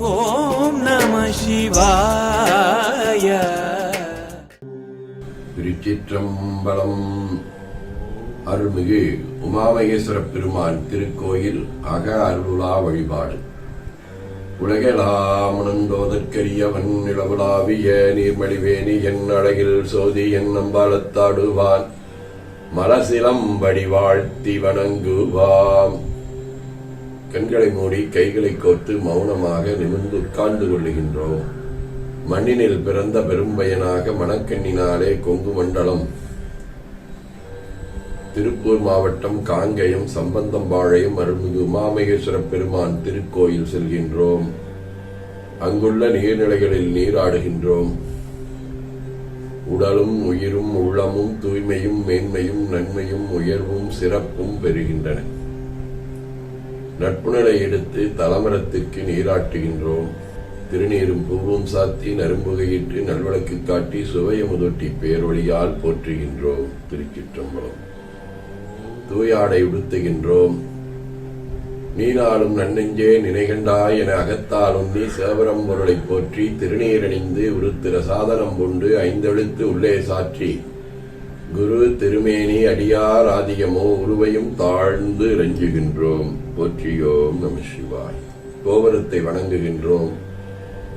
ஓம் நம சிவாய. திருச்சிற்றம்பலம். அருள்மிகு உமாமகேஸ்வர பெருமான் திருக்கோயில் அக அருளா வழிபாடு. உலகலாமுணந்தோதற்கரியவன் நிலவுலாவிய நீர்மடிவேணி என் அழகில் சோதி என் நம்பாலத்தாடுவான் மலசிலம்படி வாழ்த்தி வணங்குவாம். கண்களை மூடி கைகளை கோர்த்து மௌனமாக நிமிர்ந்து உட்கார்ந்து கொள்ளுகின்றோம். மண்ணினில் பிறந்த பெரும்பயனாக மணக்கண்ணினாலே கொங்கு மண்டலம். திருப்பூர் மாவட்டம் காங்கயம் சம்பந்தம்பாளையம் அருள்மிகு உமாமகேஸ்வர பெருமான் திருக்கோயில் செல்கின்றோம். அங்குள்ள நீர்நிலைகளில் நீராடுகின்றோம். உடலும் உயிரும் உள்ளமும் தூய்மையும் மேன்மையும் நன்மையும் உயர்வும் சிறப்பும் பெறுகின்றன. நட்புணரை எடுத்து தலமரத்திற்கு நீராட்டுகின்றோம். திருநீரும் பூவும் சாத்தி நரும்புகையிட்டு நல்வழக்கு காட்டி சுவையமுதொட்டி பேரொழியால் போற்றுகின்றோம். திருச்சிற்றம்பலம். தூயாடை உடுத்துகின்றோம். நீனாலும் நன்னெஞ்சே நினைகண்டாய் என அகத்தாலும் நீ சேவரம் பொருளைப் போற்றி திருநீரணிந்து உருத்திர சாதனம் கொண்டு ஐந்தெழுத்து உள்ளே சாற்றி. குரு திருமேனி அடியார் ஆதியமோ உருவையும் தாழ்ந்து இறஞ்சுகின்றோம் போற்றியோம் நம சிவாய். கோபுரத்தை வணங்குகின்றோம்.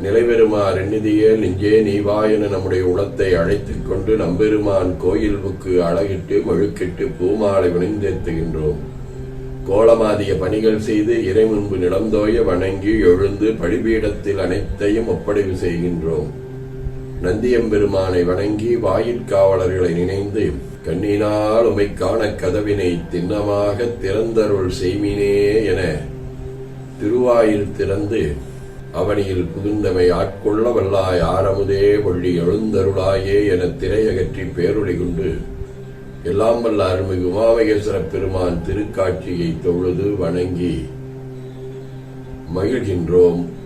நிலைபெறுமார் எண்ணிதியே நெஞ்சே நீவா என நம்முடைய உளத்தை அழைத்துக் கொண்டு நம்பெருமான் கோயிலுக்கு அழகிட்டு மழுக்கிட்டு பூமாலை வினைந்தேத்துகின்றோம். கோலமாதிய பணிகள் செய்து இறை முன்பு நிலந்தோய வணங்கி எழுந்து பழிபீடத்தில் அனைத்தையும் ஒப்படைவு செய்கின்றோம். நந்தியம்பெருமானை வணங்கி வாயிற்காவலர்களை நினைந்து கண்ணினால் உமை காண கதவினை திண்ணமாக திறந்தருள் செய்மினே என திருவாயில் திறந்து அவனியில் புகுந்தமை ஆட்கொள்ள வல்லாய் ஆரமுதே ஒள்ளி எழுந்தருளாயே என திரையகற்றி பேரொளி கொண்டு எல்லாம் வல்ல அருள்மிகு உமாமகேஸ்வர பெருமான் திருக்காட்சியை தொழுது வணங்கி மகிழ்கின்றோம்.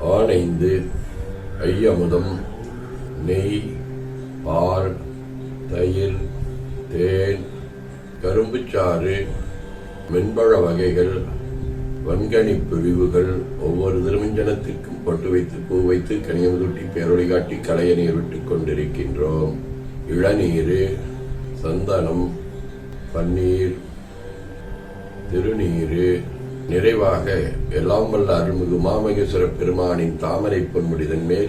ஆனைந்து ஐயமுதம் நெய் பால் தயிர் தேன் கரும்புச்சாறு மென்பழ வகைகள் வன்கனி பிழிவுகள் ஒவ்வொரு திருமஞ்சனத்திற்கும் பட்டு வைத்து பூ வைத்து கனியமுதொட்டி பேரொழி காட்டி களைய நீர் விட்டுக் கொண்டிருக்கின்றோம். இளநீர் சந்தனம் பன்னீர் திருநீர் நிறைவாக எல்லாம் வல்ல அருள்மிகு மாமகேஸ்வர பெருமானின் தாமரை பொன்முடிதன் மேல்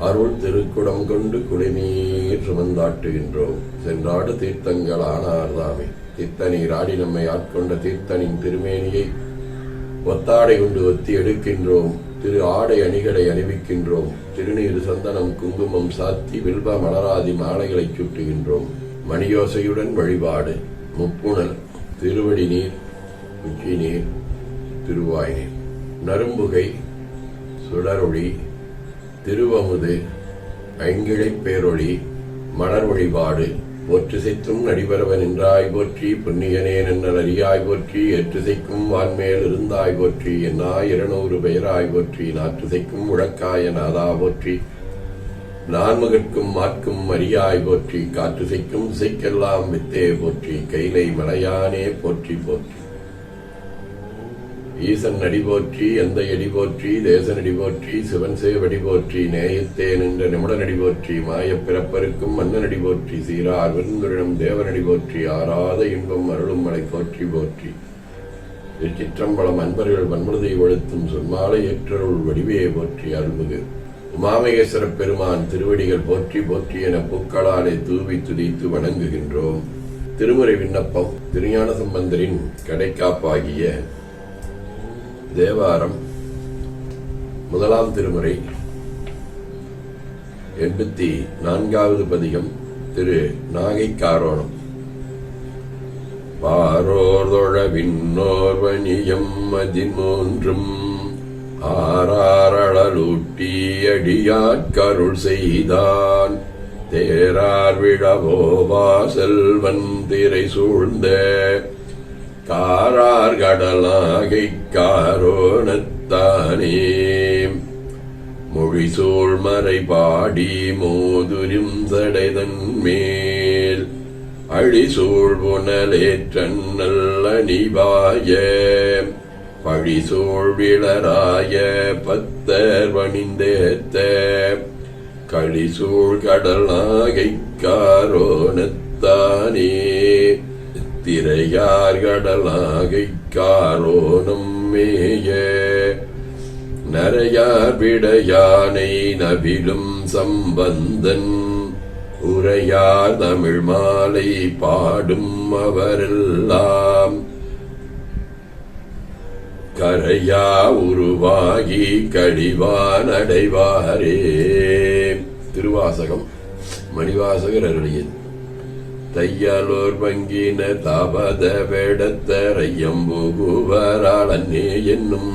அருள் திருக்குடம் கொண்டு குடிநீர் சுமந்தாட்டுகின்றோம். சென்றாடு தீர்த்தங்கள் ஆனார்தாமே. தீர்த்தநீர் ஆடி நம்மை ஆட்கொண்ட தீர்த்தனின் திருமேனியை ஒத்தாடை கொண்டு ஒத்தி எடுக்கின்றோம். திரு ஆடை அணிகளை அணிவிக்கின்றோம். திருநீர் சந்தனம் குங்குமம் சாத்தி வில்வ மலராதி மாலைகளை சுட்டுகின்றோம். மணியோசையுடன் வழிபாடு. முப்புணல் திருவடி நீர் உச்சி நீர் திருவாய் நரும்புகை சுடரொளி திருவமுது ஐங்கிழைப் பேரொளி மலர் வழிபாடு ஒற்றிசைத்தும் நடிபரவன் என்றாய் போற்றி புண்ணியனேன் நன்னல் அறியாய் போற்றி எற்றிசைக்கும் வான்மேல் இருந்தாய் போற்றி என்னா இருநூறு பெயராய் போற்றி நாற்றுசைக்கும் முழக்காய நாதா போற்றி நான்முகற்கும் மாற்கும் அறியாய் போற்றி காற்றுசைக்கும் இசைக்கெல்லாம் வித்தே போற்றி கைலை மலையானே போற்றி போற்றி. ஈசன் அடி போற்றி எந்த எடி போற்றி தேசன் அடி போற்றி சிவன் சேவடி போற்றி நேயத்தே நின்ற நிமிடனடி போற்றி மாயப் பிறப்பருக்கும் மன்னனடி போற்றி சீரார் விருந்துரிடம் தேவனடி போற்றி ஆறாத இன்பம் அருளும் மலை போற்றி போற்றி. திருச்சிற்றம்பலம் அன்பர்கள் வன்முழுதை ஒழுத்தும் சொன்மாலை ஏற்றருள் வடிவையை போற்றி அருள்மிகு. உமாமகேஸ்வர பெருமான் திருவடிகள் போற்றி போற்றி என பூக்களாலே தூவி துதித்து வணங்குகின்றோம். திருமுறை விண்ணப்பம் திருஞான சம்பந்தரின் கடைக்காப்பாகிய தேவாரம் முதலாம் திருமுறை எண்பத்தி நான்காவது பதிகம் திரு. நாகை காரோணம் பாரோர்தொழவின்னோர்வணியம் மதிமூன்றும் ஆறாரளூட்டி அடியாட்கருள் செய்தான். தேரார் விழவோ வாசல் வந்திரை சூழ்ந்த காரார் கடலாகை காரோணத்தானே. மொழிசூழ் மறை பாடி மோதுரும் சடைதன் மேல். அழிசூழ் புனலேற்றன்னல் அணிவாய பழிசூழ் விளராய பத்தர் வணிந்தேத்த. களிசூழ் கடல் நாகை காரோணத்தானே. திரையார் கடல் நாகை மேய நரையார் விடையானை நபிலும் சம்பந்தன் உரையார் தமிழ் மாலை பாடும் அவரெல்லாம். கரையா உருவாகி கழிவான் அடைவாரே. திருவாசகம் மணிவாசகர் அருளியது. தையலோர் பங்கின தாபத வேடத்தர் ஐயம்புகுவரால் அன்னே என்னும்.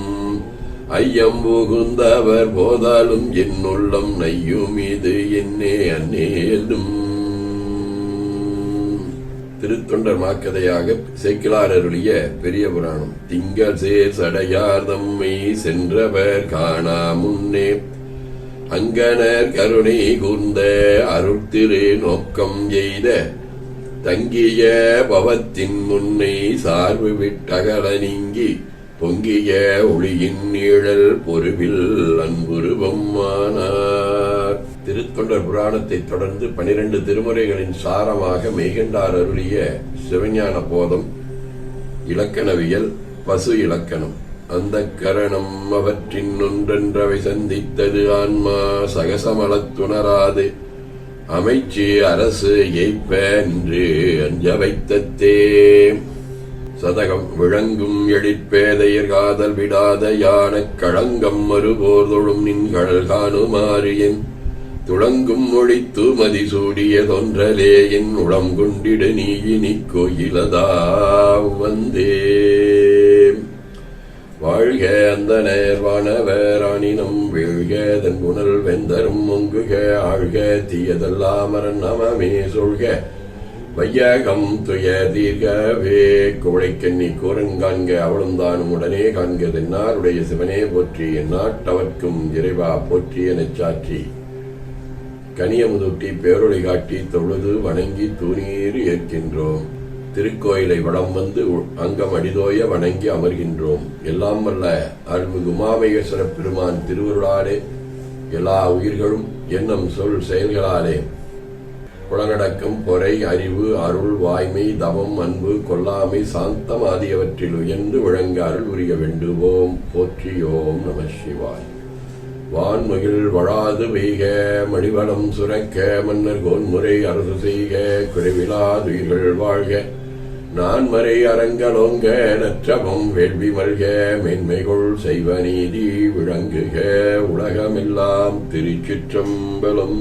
ஐயம் புகுந்தவர் போதாலும் என்னுள்ளம் நையும் இது என்னே அன்னே என்னும். திருத்தொண்டர் மாக்கதையாக சேக்கிலார் அருளிய பெரிய புராணம். திங்கள் சேர் சடையார் தம்மை சென்றவர் காணா முன்னே. அங்கனர் கருணை கூர்ந்த அருட்திரு நோக்கம் எய்த தங்கிய பவத்தின் முன்னை சார்பு விட்டகல நீங்கி பொங்கிய ஒளியின் நீழல் பொறுவில் அன்புருவமானார் திருத்தொண்டர் புராணத்தை தொடர்ந்து பனிரெண்டு திருமுறைகளின் சாரமாக மெய்கண்டார் அருளிய சிவஞான போதம் இலக்கணவியல் பசு இலக்கணம். அந்த கரணம் அவற்றின் ஒன்றென்றவை சந்தித்தது ஆன்மா சகசமலத்துணராது. அமைச்சு அரசு ஏய்ப்ப நின்று அஞ்ச வைத்தத்தே. சதகம் விளங்கும் எழிற்பேதையர் காதல் விடாத யானக் களங்கம் மறுபோர் தொழும் நின் நின்கடல் காணுமாறியின். துளங்கும் ஒழித்து மதிசூடிய தொன்றலே என் உளம் கொண்டிடு நீ இனி கோயிலதா வந்தே. வாழ்க அந்த நேர்வானவராணினம் வீழ்க தன் புனல் வெந்தரும் முங்குக ஆழ்க தீயதல்லாமரன் நமமே சொல்க. வையகம் துய தீர்கவே குவளைக்கண்ணி கூரங்காண்க அவளும் தானும் உடனே காண்க தென்னாருடைய சிவனே போற்றி நாட்டவர்க்கும் இறைவா போற்றி எனச் சாற்றி. கனியமுதுட்டி பேரொளி காட்டி தொழுது வணங்கி தூணீர் ஏற்கின்றோம் திருக்கோயிலை வளம் வந்து அங்கம் அடிதோய வணங்கி அமர்கின்றோம். எல்லாம் வல்ல அருள்மிகு உமாமேஸ்வர பெருமான் திருவருளாலே எல்லா உயிர்களும் எண்ணம் சொல் செயல்களாலே. புலனடக்கம் பொறை அறிவு அருள் வாய்மை தவம் அன்பு கொல்லாமை சாந்தம் ஆகியவற்றில் உயர்ந்து விளங்க அருள் உரிய வேண்டுவோம். போற்றியோம் நம சிவாய். வான்மகிழ் வழாது பெய்க மணிவளம் சுரக்க மன்னர் கோன்முறை அரசு செய்க குறைவிலாதுயிர்கள் வாழ்க. நான்மறை அரங்கலோங்க நற்றபம் வேள்வி மல்க மென்மைகொள் செய்வ நீதி விளங்குக உலகமெல்லாம் திருச்சிற்றம்பலம்.